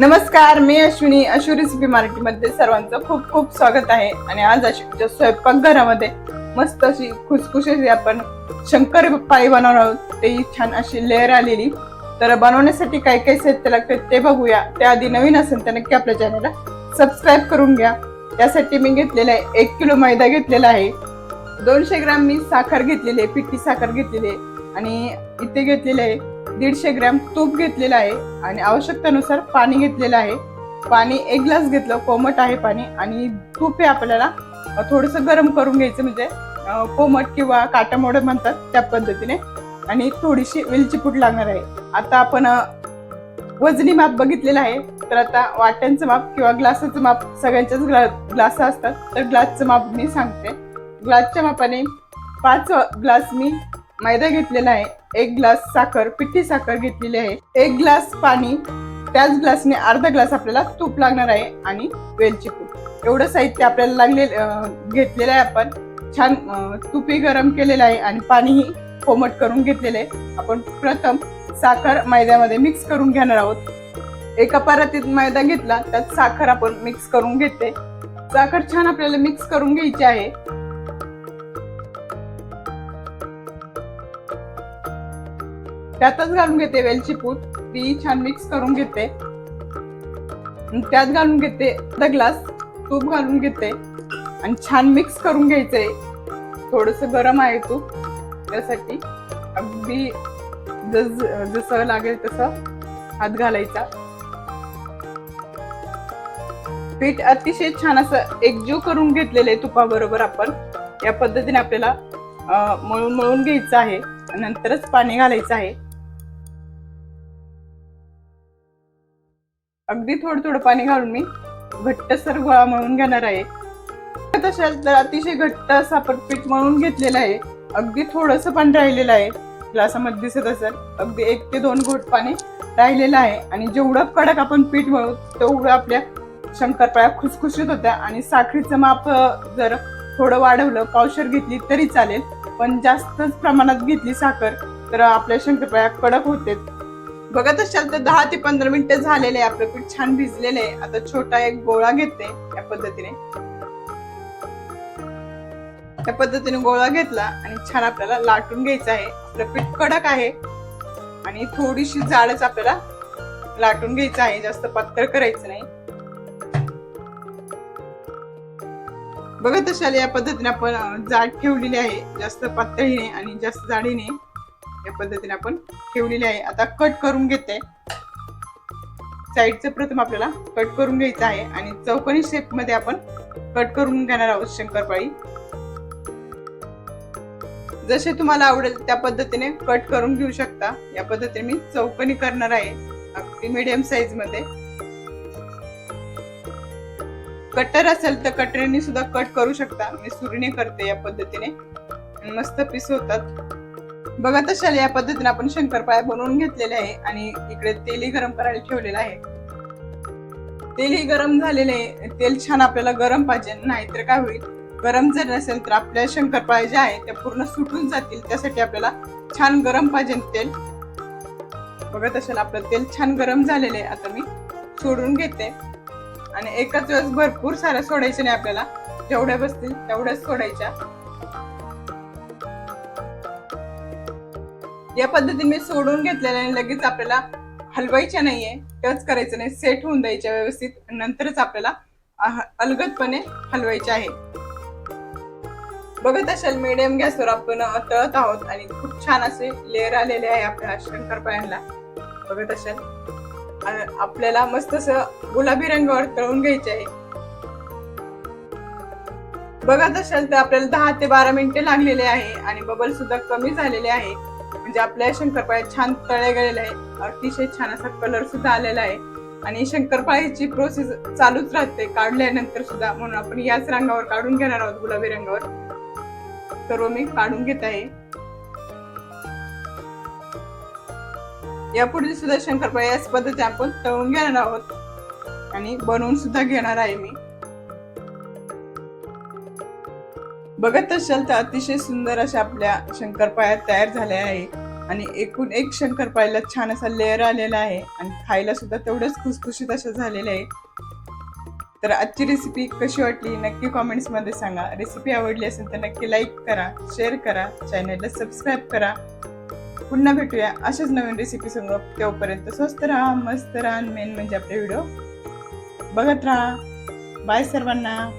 नमस्कार मी अश्विनी अश्वी रेसिपी मराठीमध्ये सर्वांचं खूप खूप स्वागत आहे. आणि आज अश्विनीच्या स्वयंपाकघरामध्ये मस्त अशी खुसखुशी आपण शंकर पाई बनवणार आहोत. ते छान अशी लेअर आलेली. तर बनवण्यासाठी काय काय साहित्य लागते ते बघूया. त्याआधी नवीन असेल तर नक्की आपल्या चॅनलला सबस्क्राईब करून घ्या. त्यासाठी मी घेतलेला आहे एक किलो मैदा घेतलेला आहे. दोनशे ग्राम मी साखर घेतलेली आहे पिठी साखर घेतलेली आहे. आणि इथे घेतलेले आहे दीडशे ग्रॅम तूप घेतलेलं आहे आणि आवश्यकतेनुसार पाणी घेतलेलं आहे. पाणी एक ग्लास घेतलं कोमट आहे पाणी आणि तूप हे आपल्याला थोडस गरम करून घ्यायचं म्हणजे कोमट किंवा काटामोड म्हणतात त्या पद्धतीने. आणि थोडीशी वेलची पूड लागणार आहे. आता आपण वजनी माप बघितलेलं आहे. तर आता वाट्यांचं माप किंवा ग्लासाचं माप सगळ्यांच्याच ग्ला ग्लास असतात. तर ग्लासचं माप मी सांगते. ग्लासच्या मापाने पाच ग्लास मी मैदा घेतलेला आहे एक ग्लास साखर पिठी साखर घेतलेली आहे एक ग्लास पाणी त्याच ग्लासने अर्धा ग्लास आपल्याला तूप लागणार आहे आणि वेलची पूड. एवढं साहित्य आपल्याला लागले घेतलेलं आहे आपण. छान तुपही गरम केलेलं आहे आणि पाणीही कोमट करून घेतलेलं आहे. आपण प्रथम साखर मैद्यामध्ये मिक्स करून घेणार आहोत. एका परातीत मैदा घेतला त्यात साखर आपण मिक्स करून घेते साखर छान आपल्याला मिक्स करून घ्यायची आहे. त्यातच घालून घेते वेलची पूत ती छान मिक्स करून घेते. त्यात घालून घेते अर्धा ग्लास तूप घालून घेते. आणि छान मिक्स करून घ्यायचंय थोडस गरम आहे तूप. त्यासाठी अगदी जस जसं लागेल तसं हात घालायचा. पीठ अतिशय छान असं एकजीव करून घेतलेलं आहे तुपाबरोबर आपण. या पद्धतीने आपल्याला मळून मळून घ्यायचं आहे. नंतरच पाणी घालायचं आहे. अगदी थोडं थोडं पाणी घालून मी घट्टसर गोळा मळून घेणार आहे. तशाच तर अतिशय घट्ट असं पीठ मळून घेतलेलं आहे. अगदी थोडस पाणी राहिलेलं आहे. ग्लासामध्ये दिसत असेल अगदी एक ते दोन घोट पाणी राहिलेलं आहे. आणि जेवढं कडक आपण पीठ मळू तेवढं आपल्या शंकरपाळ्या खुसखुशीत होत्या. आणि साखरेचं माप जर थोडं वाढवलं पावशर घेतली तरी चालेल. पण जास्तच प्रमाणात घेतली साखर तर आपल्या शंकरपाळ्या कडक होते बघत असाल तर दहा ते पंधरा मिनिटं झालेले आहे. आपलं पीठ छान भिजलेलं आहे. आता छोटा एक गोळा घेते या पद्धतीने. त्या पद्धतीने गोळा घेतला आणि छान आपल्याला लाटून घ्यायचं आहे. आपलं पीठ कडक आहे. आणि थोडीशी जाडच आपल्याला लाटून घ्यायचं आहे. जास्त पातळ करायचं नाही. बघत असाल या पद्धतीने आपण जाड ठेवलेली आहे. जास्त पातळीने आणि जास्त जाडीने. या पद्धतीने आपण ठेवलेली आहे. आता कट करून घेते. साईडचं प्रथम आपल्याला कट करून घ्यायचं आहे आणि चौकोनी शेपमध्ये आपण कट करून घेणार आहोत शंकरपाळी. जसे तुम्हाला आवडेल त्या पद्धतीने कट करून घेऊ शकता. या पद्धतीने मी चौकणी करणार आहे. अगदी मीडियम साईजमध्ये. कटर असेल तर कटरीने सुद्धा कट करू शकता. मी सुरीने करते या पद्धतीने. मस्त पीस होतात. बघत असाल या पद्धतीने आपण शंकरपाळ्या बनवून घेतलेले आहे आणि इकडे तेलही गरम करायला ठेवलेलं आहे. तेलही गरम झालेले आहे. तेल छान आपल्याला गरम पाहिजे नाहीतर काय होईल? गरम जर नसेल तर आपल्या शंकरपाळ्या ज्या आहेत त्या पूर्ण सुटून जातील. त्यासाठी आपल्याला छान गरम पाहिजे तेल. बघत असेल आपलं तेल छान गरम झालेलं आहे. आता मी सोडून घेते. आणि एकाच वेळेस भरपूर साऱ्या सोडायच्या नाही आपल्याला. जेवढ्या बसतील तेवढ्याच सोडायच्या. या पद्धतीने सोडून घेतलेल्याने आणि लगेच आपल्याला हलवायच्या नाहीये टच करायचं नाही. सेट होऊन द्यायच्या व्यवस्थित. नंतरच आपल्याला अलगदपणे हलवायचे आहे. बघत असाल मीडियम गॅसवर आपण तळत आहोत आणि खूप छान असे लेअर आलेले आहे आपल्या शंकरपाळ्यांना बघत असाल. आपल्याला मस्त असं गुलाबी रंगावर तळून घ्यायचे आहे. बघत असाल तर आपल्याला दहा ते बारा मिनिटे लागलेले आहे आणि बबल सुद्धा कमी झालेले आहे. म्हणजे आपल्या शंकरपाळ्या छान तळे गेलेले आहे. अतिशय छान असा कलर सुद्धा आलेला आहे. आणि शंकरपाळ्याची प्रोसेस चालूच राहते. काढल्यानंतर सुद्धा म्हणून आपण याच रंगावर काढून घेणार आहोत गुलाबी रंगावर. सर्व मी काढून घेत आहे. यापुढे सुद्धा शंकरपाळ्या याच पद्धतीने आपण तळून घेणार आहोत. आणि बनवून सुद्धा घेणार आहे मी. बघत असाल तर अतिशय सुंदर अशा आपल्या शंकरपाळ्या तयार झाल्या आहे. आणि एकूण एक शंकरपाळ्याला छान असा लेअर आलेला आहे. आणि खायला सुद्धा तेवढंच खुसखुशीत असं झालेलं आहे. तर आजची रेसिपी कशी वाटली? नक्की कॉमेंट्समध्ये सांगा. रेसिपी आवडली असेल तर नक्की लाईक करा शेअर करा चॅनलला सबस्क्राईब करा. पुन्हा भेटूया अशाच नवीन रेसिपी सांगू तेव्हापर्यंत स्वस्त राहा मस्त राहा. मेन म्हणजे आपले व्हिडिओ बघत राहा. बाय सर्वांना.